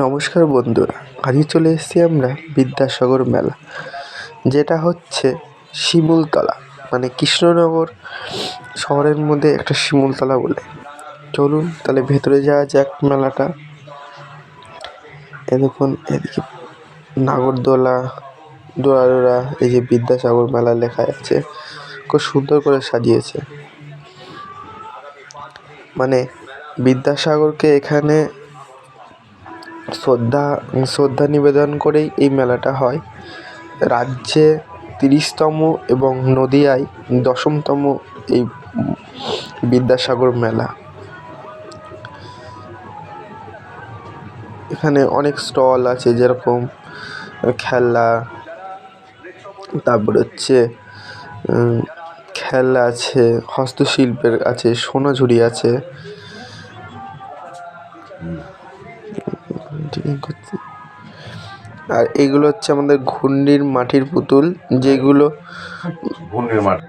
নমস্কার বন্ধুরা আজকে চলে এসেছি আমরা বিদ্যাসাগর মেলা, যেটা হচ্ছে শিমুলতলা মানে কৃষ্ণনগর শহরের মধ্যে একটা শিমুলতলা বলে। চলুন তাহলে ভেতরে যাওয়া যাক মেলাটা। এ দেখুন, এদিকে নাগরদোলা দোলাদোলা এই যে বিদ্যাসাগর মেলা লেখা আছে, খুব সুন্দর করে সাজিয়েছে। মানে বিদ্যাসাগরকে এখানে শ্রদ্ধা শ্রদ্ধা নিবেদন করেই এই মেলাটা হয়। রাজ্যে তিরিশতম এবং নদিয়ায় দশমতম এই বিদ্যাসাগর মেলা। এখানে অনেক স্টল আছে যেরকম খেলা, তারপর হচ্ছে খেলা আছে, হস্তশিল্পের আছে, সোনাঝুরি আছে। আর এগুলো হচ্ছে আমাদের ঘূর্ণির মাটির পুতুল যেগুলো ঘূর্ণির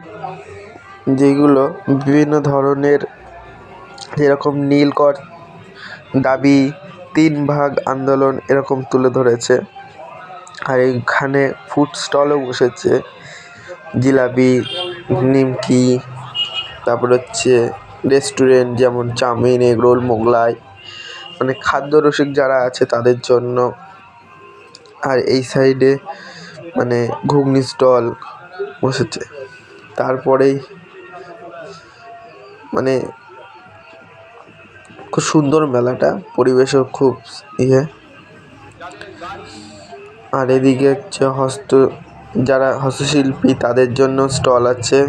যেগুলো বিভিন্ন ধরনের যেরকম নীলকর দাবি তিন ভাগ আন্দোলন এরকম তুলে ধরেছে। আর এইখানে ফুড স্টলও বসেছে। জিলাপি নিমকি তারপর হচ্ছে রেস্টুরেন্ট যেমন চাউমিন এগরোল মোগলাই। মানে খাদ্য রসিক যারা আছে তাদের জন্য। আর এই সাইডে মানে ঘুগনি স্টল বসেছে। তারপরেই মানে খুব সুন্দর মেলাটা, পরিবেশও খুব ইয়ে। আর এদিকে হচ্ছে হস্ত, যারা হস্তশিল্পী তাদের জন্য স্টল আছে।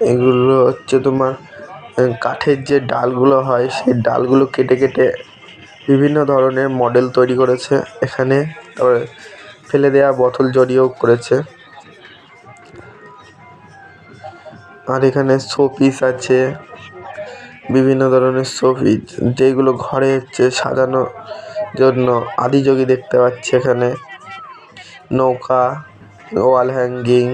এগুলো হচ্ছে তোমার কাঠের যে ডালগুলো হয়, সেই ডালগুলো কেটে কেটে বিভিন্ন ধরনের মডেল তৈরি করেছে। এখানে তারপরে ফেলে দেওয়া বোতল জড়িয়েও করেছে। আর এখানে শোপিস আছে। বিভিন্ন ধরনের শোপিস যেগুলো ঘরে হচ্ছে সাজানোর জন্য আদিযোগী দেখতে পাচ্ছি এখানে। নৌকা ওয়াল হ্যাঙ্গিং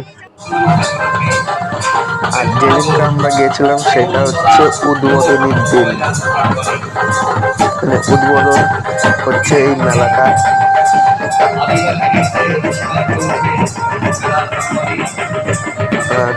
আর যেদিনকে আমরা গিয়েছিলাম সেটা হচ্ছে উদ্বোধনীর দিন। মানে উদ্বোধন হচ্ছে এই মেলাটা। আর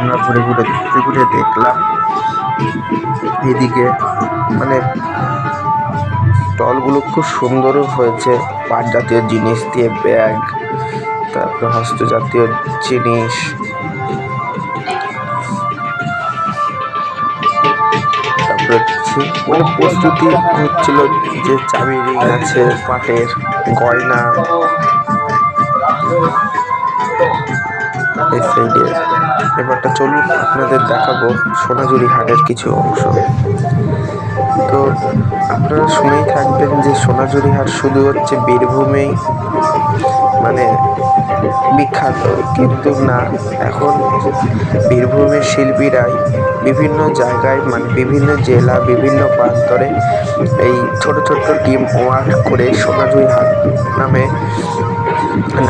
আমরা ঘুরে ঘুরে ঘুরে ঘুরে দেখলাম। এদিকে মানে স্টলগুলো খুব সুন্দরও হয়েছে। পাট জাতীয় জিনিস দিয়ে ব্যাগ, তারপরে হস্ত জাতীয় জিনিস। তারপরে মানে প্রস্তুতি হচ্ছিল যে চাবি রিং আছে, পাটের গয়না। এই সাইডে এবারটা চলুন আপনাদের দেখাবো সোনাঝুরি হাটের কিছু অংশ। তো আপনারা শুনেই থাকবেন যে সোনাঝুরি হাট শুধু হচ্ছে বীরভূমেই মানে বিখ্যাত, কিন্তু না, এখন বীরভূমের শিল্পীরাই বিভিন্ন জায়গায় মানে বিভিন্ন জেলা, বিভিন্ন প্রান্তরে এই ছোট ছোট টিম ওয়ার্ক করে সোনাঝুরি হাট নামে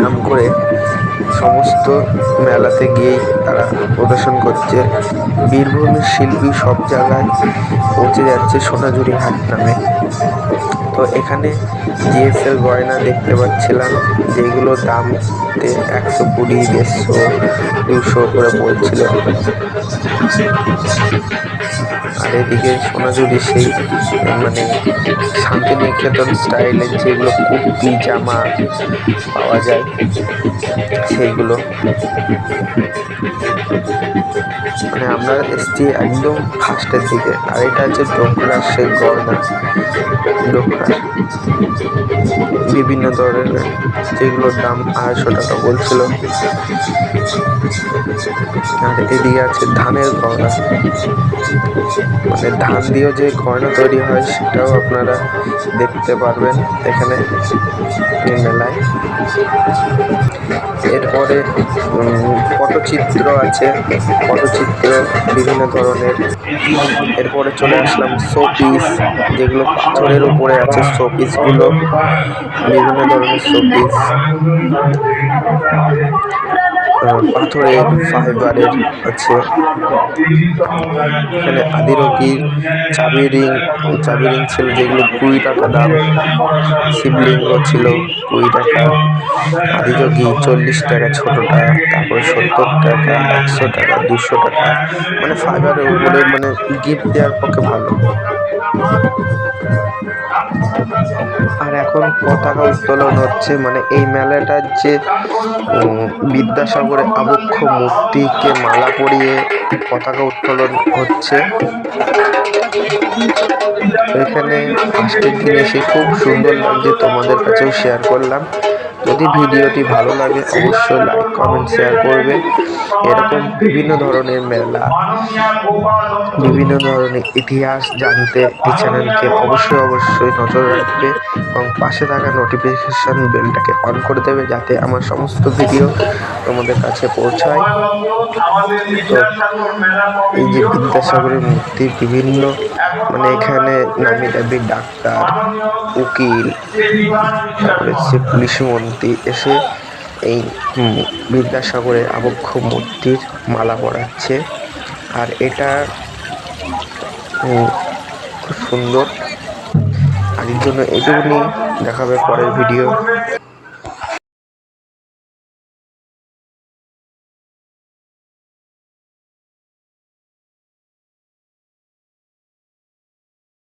নাম করে সমস্ত মেলাতে গিয়েই তারা প্রদর্শন করছে। বীরভূমের শিল্পী সব জায়গায় পৌঁছে যাচ্ছে সোনাঝুরি হাট নামে। তো এখানে জিএসএল গয়না দেখতে পাচ্ছিলাম, যেগুলো দামতে একশো কুড়ি, দেড়শো, দুশো করে বলছিল আর এদিকে সোনাঝুরি সেই মানে শান্তিনিকেতন স্টাইলের যেগুলো কুর্তি, জামা পাওয়া যায়। সেইগুলো মানে আমরা এসছি একদম ফার্স্টের দিকে। আর এটা হচ্ছে ডোকরার সেই গয়না ডোকরা। বিভিন্ন ধরনের যেগুলোর দাম আড়াইশো টাকা বলছিল। আর এদিকে আছে ধানের গয়না। মানে ধান দিয়েও যে গয়না তৈরি হয়, সেটাও আপনারা দেখতে পারবেন এখানে। মেলায়। এরপরে পটচিত্র আছে। পটচিত্র বিভিন্ন ধরনের। এরপরে চলে আসলাম শোপিস যেগুলো পাথরের উপরে আছে শোপিসগুলো বিভিন্ন ধরনের শোপিস পাথরের ফাইবারের আছে। এখানে আদিরকির চাবি রিং চাবি রিং ছিল যেগুলো কুড়ি টাকা দাম। শিবলিঙ্গ ছিল কুড়ি টাকা। আদিযোগী চল্লিশ টাকা ছোটোটা তারপরে সত্তর টাকা, একশো টাকা, দুশো টাকা। মানে ফাইবারের উপরে মানে গিফট দেওয়ার পক্ষে ভালো। আর এখন পতাকা উত্তোলন হচ্ছে। মানে এই মেলাটার যে বিদ্যাসাগরের আবক্ষ মূর্তিকে মালা পরিয়ে পতাকা উত্তোলন হচ্ছে। এখানে আজকের দিনে এসে খুব সুন্দর লাগছে। তোমাদের কাছেও শেয়ার করলাম। যদি ভিডিওটি ভালো লাগে, অবশ্যই লাইক কমেন্ট শেয়ার করবে। এরকম বিভিন্ন ধরনের মেলা, বিভিন্ন ধরনের ইতিহাস জানতে এই চ্যানেলকে অবশ্যই অবশ্যই নজর রাখবে এবং পাশে থাকা নোটিফিকেশান বেলটাকে অন করে দেবে যাতে আমার সমস্ত ভিডিও তোমাদের কাছে পৌঁছায়। তো এই যে বিদ্যাসাগরের মূর্তি, বিভিন্ন মানে এখানে নামি দামি ডাক্তার, উকিল, তারপরে হচ্ছে পুলিশ মন্ত্রী এসে এই বিদ্যাসাগরের আবক্ষ মূর্তির মালা পরাচ্ছে। আর এটা খুব সুন্দর। আজকের জন্য এটুকুনি দেখাবে পরের ভিডিও।